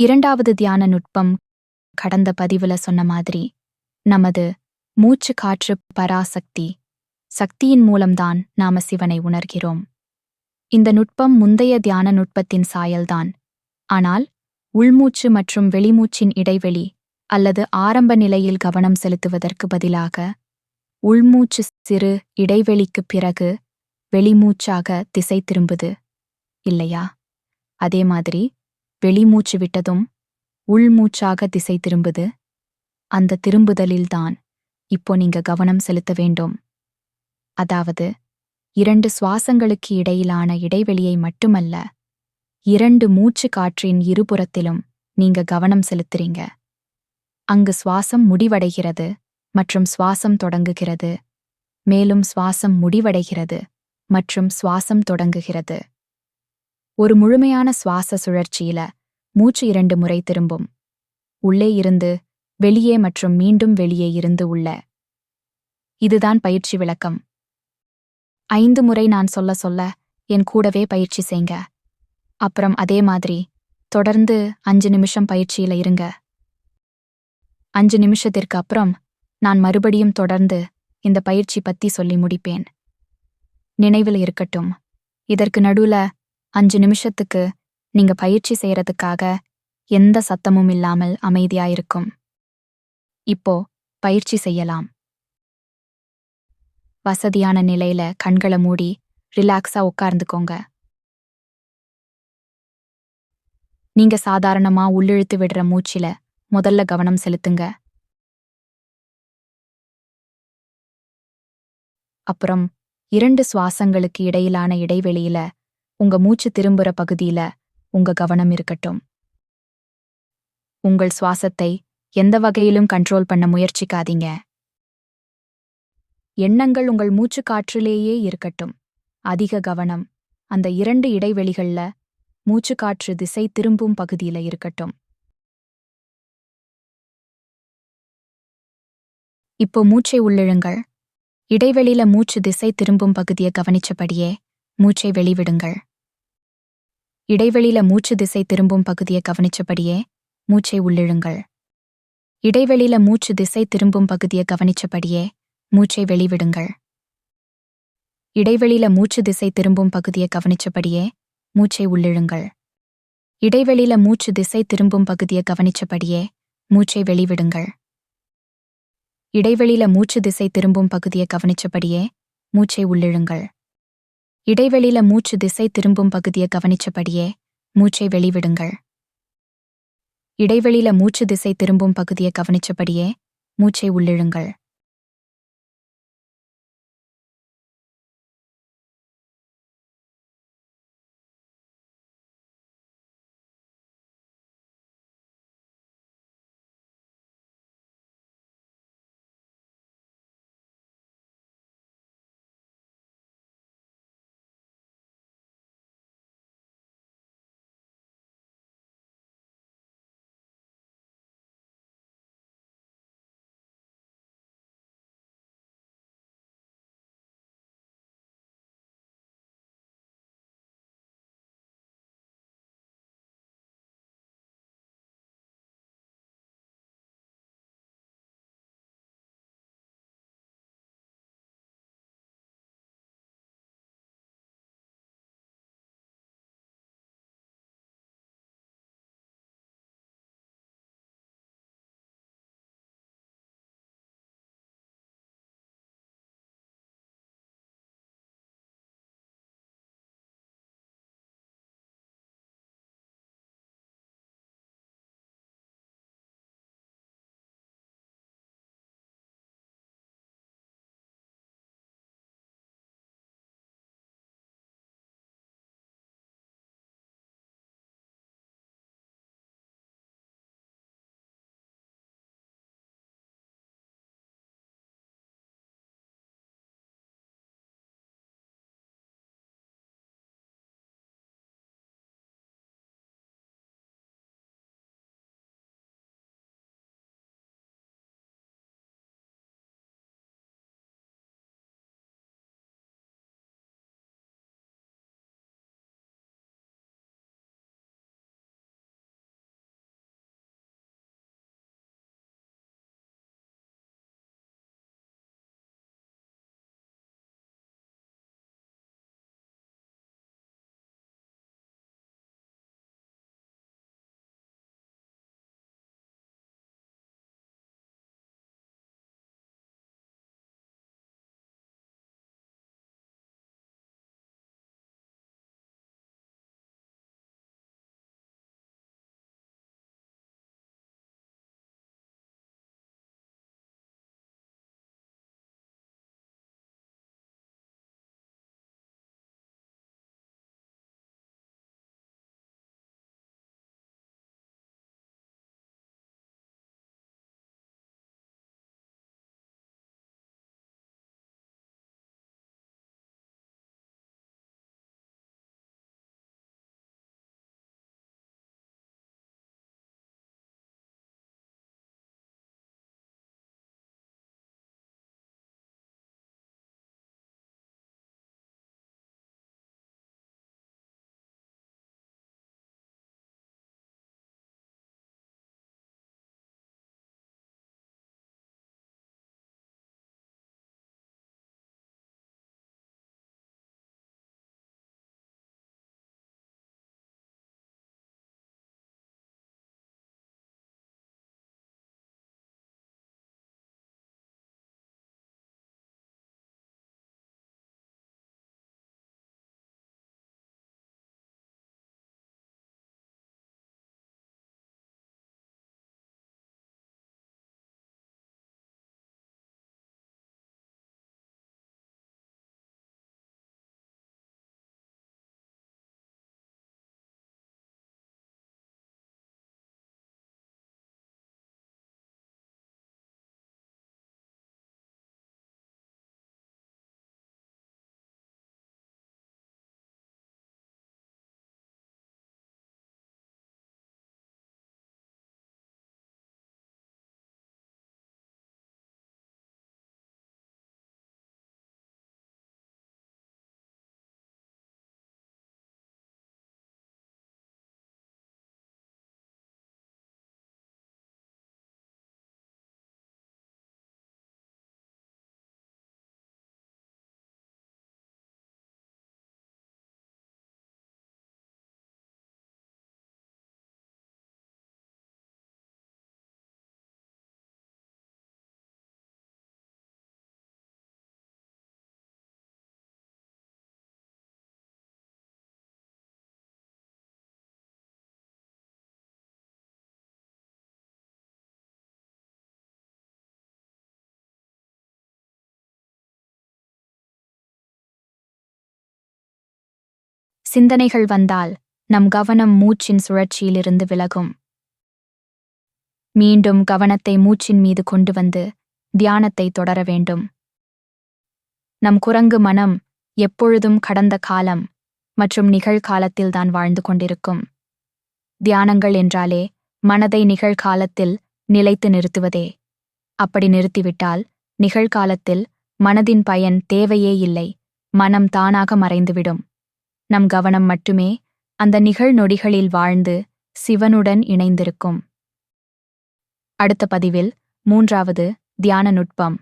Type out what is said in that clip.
இரண்டாவது தியான நுட்பம் கடந்த பதிவுல சொன்ன மாதிரி நமது மூச்சு காற்று பராசக்தி சக்தியின் மூலம்தான் நாம சிவனை உணர்கிறோம். இந்த நுட்பம் முந்தைய தியான நுட்பத்தின் சாயல்தான். ஆனால் உள்மூச்சு மற்றும் வெளிமூச்சின் இடைவெளி அல்லது ஆரம்ப நிலையில் கவனம் செலுத்துவதற்கு பதிலாக உள்மூச்சு சிறு இடைவெளிக்குப் பிறகு வெளிமூச்சாக திசை திரும்புது இல்லையா? அதே மாதிரி வெளிமூச்சு விட்டதும் உள்மூச்சாக திசை திரும்புது. அந்த திரும்புதலில்தான் இப்போ நீங்க கவனம் செலுத்த வேண்டும். அதாவது இரண்டு சுவாசங்களுக்கு இடையிலான இடைவெளியை மட்டுமல்ல இரண்டு மூச்சு காற்றின் இருபுறத்திலும் நீங்க கவனம் செலுத்துறீங்க. அங்கு சுவாசம் முடிவடைகிறது மற்றும் சுவாசம் தொடங்குகிறது. மேலும் சுவாசம் முடிவடைகிறது மற்றும் சுவாசம் தொடங்குகிறது. ஒரு முழுமையான சுவாச சுழற்சியில மூச்சு இரண்டு முறை திரும்பும். உள்ளே இருந்து வெளியே மற்றும் மீண்டும் வெளியே இருந்து உள்ள. இதுதான் பயிற்சி விளக்கம். ஐந்து முறை நான் சொல்ல சொல்ல என் கூடவே பயிற்சி செய்ங்க. அப்புறம் அதே மாதிரி தொடர்ந்து அஞ்சு நிமிஷம் பயிற்சியில இருங்க. அஞ்சு நிமிஷத்திற்கு அப்புறம் நான் மறுபடியும் தொடர்ந்து இந்த பயிற்சி பத்தி சொல்லி முடிப்பேன். நினைவில் இருக்கட்டும். இதற்கு நடுவுல அஞ்சு நிமிஷத்துக்கு நீங்க பயிற்சி செய்யறதுக்காக எந்த சத்தமும் இல்லாமல் அமைதியாயிருக்கும். இப்போ பயிற்சி செய்யலாம். வசதியான நிலையில கண்களை மூடி ரிலாக்ஸா உட்கார்ந்துக்கோங்க. நீங்க சாதாரணமா உள்ளிழுத்து விடுற மூச்சில முதல்ல கவனம் செலுத்துங்க. அப்புறம் இரண்டு சுவாசங்களுக்கு இடையிலான இடைவெளியில உங்க மூச்சு திரும்புற பகுதியில உங்க கவனம் இருக்கட்டும். உங்கள் சுவாசத்தை எந்த வகையிலும் கண்ட்ரோல் பண்ண முயற்சிக்காதீங்க. எண்ணங்கள் உங்கள் மூச்சு காற்றிலேயே இருக்கட்டும். அதிக கவனம் அந்த இரண்டு இடைவெளிகள்ல மூச்சு காற்று திசை திரும்பும் பகுதியில இருக்கட்டும். இப்போ மூச்சை உள்ளிழுங்கள். இடைவெளியில மூச்சு திசை திரும்பும் பகுதியை கவனிச்சபடியே மூச்சை வெளிவிடுங்கள். இடைவெளியில மூச்சு திசை திரும்பும் பகுதியை கவனிச்சபடியே மூச்சை உள்ளிழுங்கள். இடைவெளியில மூச்சு திசை திரும்பும் பகுதியை கவனிச்சபடியே மூச்சை வெளிவிடுங்கள். இடைவெளியில மூச்சு திசை திரும்பும் பகுதியை கவனிச்சபடியே மூச்சை உள்ளிழுங்கள். இடைவெளியில மூச்சு திசை திரும்பும் பகுதியை கவனிச்சபடியே மூச்சை வெளிவிடுங்கள். இடைவெளியில மூச்சு திசை திரும்பும் பகுதியை கவனிச்சபடியே மூச்சை உள்ளிழுங்கள். இடைவெளியில மூச்சு திசை திரும்பும் பகுதியை கவனிச்சபடியே மூச்சை வெளிவிடுங்கள். இடைவெளியில மூச்சு திசை திரும்பும் பகுதியை கவனிச்சபடியே மூச்சை உள்ளிழுங்கள். சிந்தனைகள் வந்தால் நம் கவனம் மூச்சின் சுழற்சியிலிருந்து விலகும். மீண்டும் கவனத்தை மூச்சின் மீது கொண்டு வந்து தியானத்தை தொடர வேண்டும். நம் குரங்கு மனம் எப்பொழுதும் கடந்த காலம் மற்றும் நிகழ்காலத்தில்தான் வாழ்ந்து கொண்டிருக்கும். தியானங்கள் என்றாலே மனதை நிகழ்காலத்தில் நிலைத்து நிறுத்துவதே. அப்படி நிறுத்திவிட்டால் நிகழ்காலத்தில் மனதின் பயன் தேவையே இல்லை மனம் தானாக மறைந்துவிடும். நம் கவனம் மட்டுமே அந்த நிகழ்நொடிகளில் வாழ்ந்து சிவனுடன் இணைந்திருக்கும். அடுத்த பதிவில் மூன்றாவது தியான நுட்பம்.